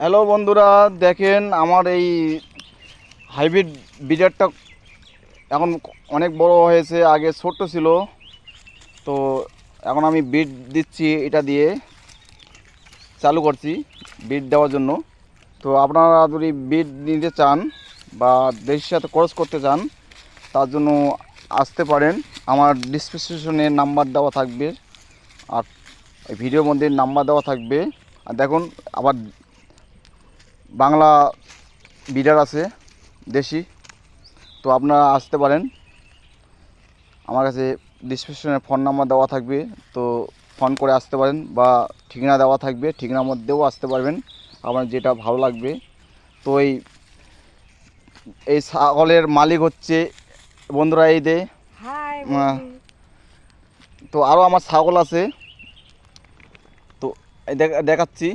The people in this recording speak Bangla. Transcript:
হ্যালো বন্ধুরা, দেখেন আমার এই হাইব্রিড বিডারটা এখন অনেক বড় হয়েছে, আগে ছোট্ট ছিল। তো এখন আমি বিট দিচ্ছি এটা দিয়ে, চালু করছি বিট দেওয়ার জন্য। তো আপনারা যদি বিট নিতে চান বা দেশের সাথে খরচ করতে চান, তার জন্য আসতে পারেন। আমার ডিসক্রিপশনে নাম্বার দেওয়া থাকবে, আর ভিডিওর মধ্যে নাম্বার দেওয়া থাকবে। আর দেখুন, আবার বাংলা বিডার আছে দেশি। তো আপনারা আসতে পারেন। আমার কাছে ডিসক্রিপশনে ফোন নাম্বার দেওয়া থাকবে তো ফোন করে আসতে পারেন বা ঠিকানা দেওয়া থাকবে ঠিকানার মধ্যেও আসতে পারবেন। আপনার যেটা ভালো লাগবে। তো এই এই ছাগলের মালিক হচ্ছে বন্ধুরা এই দে তো আরও আমার ছাগল আছে। তো দেখাচ্ছি।